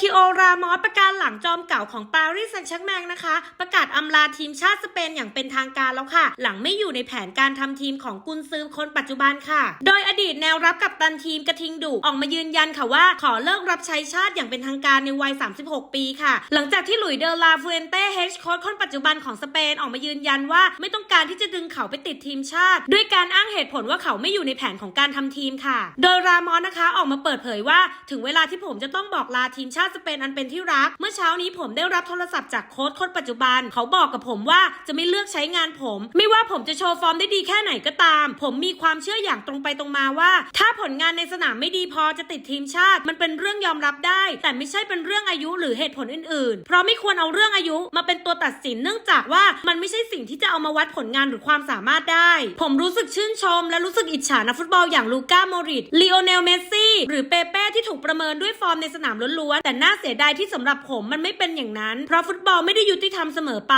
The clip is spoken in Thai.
คิโอรามอสประกาศหลังจอมเก่าของปารีสแซงต์แชร์กแมงนะคะ ประกาศอำลาทีมชาติสเปนอย่างเป็นทางการแล้วค่ะ หลังไม่อยู่ในแผนการทำทีมของกุนซือคนปัจจุบันค่ะ โดยอดีตแนวรับกับตันทีมกระทิงดุออกมายืนยันค่ะว่า ขอเลิกรับใช้ชาติอย่างเป็นทางการในวัย 36 ปีค่ะ หลังจากที่หลุยเดอลาฟูเอนเต้เฮดโค้ชคนปัจจุบันของสเปนออกมายืนยันว่า ไม่ต้องการที่จะดึงเขาไปติดทีมชาติ ด้วยการอ้างเหตุผลว่าเขาไม่อยู่ในแผนของการทำทีมค่ะ โดยรามอสนะคะออกมาเปิดเผยว่า ถึงเวลาที่ผมจะต้องบอกลาทีมชาติสเปนอันเป็นที่รัก เมื่อเช้านี้ผมได้รับโทรศัพท์จากโค้ชคนปัจจุบัน เขาบอกกับผมว่าจะไม่เลือกใช้งานผม ไม่ว่าผมจะโชว์ฟอร์มได้ดีแค่ไหนก็ตาม ผมมีความเชื่ออย่างตรงไปตรงมาว่า ถ้าผลงานในสนามไม่ดีพอจะติดทีมชาติ มันเป็นเรื่องยอมรับได้ แต่ไม่ใช่เป็นเรื่องอายุหรือเหตุผลอื่นๆ เพราะไม่ควรเอาเรื่องอายุมาเป็นตัวตัดสินเนื่องจากว่ามันไม่ใช่สิ่งที่จะเอามาวัดผลงานหรือความสามารถได้ ผมรู้สึกชื่นชม และรู้สึกอิจฉานักฟุตบอลอย่างลูก้าโมริตลีโอเนลเมสซี่หรือเปเป้ที่ถูกประเมินด้วยฟอร์มในสนามล้วนๆแต่น่าเสียดายที่สำหรับผมมันไม่เป็นอย่างนั้น เพราะฟุตบอลไม่ได้ยุติธรรมเสมอไป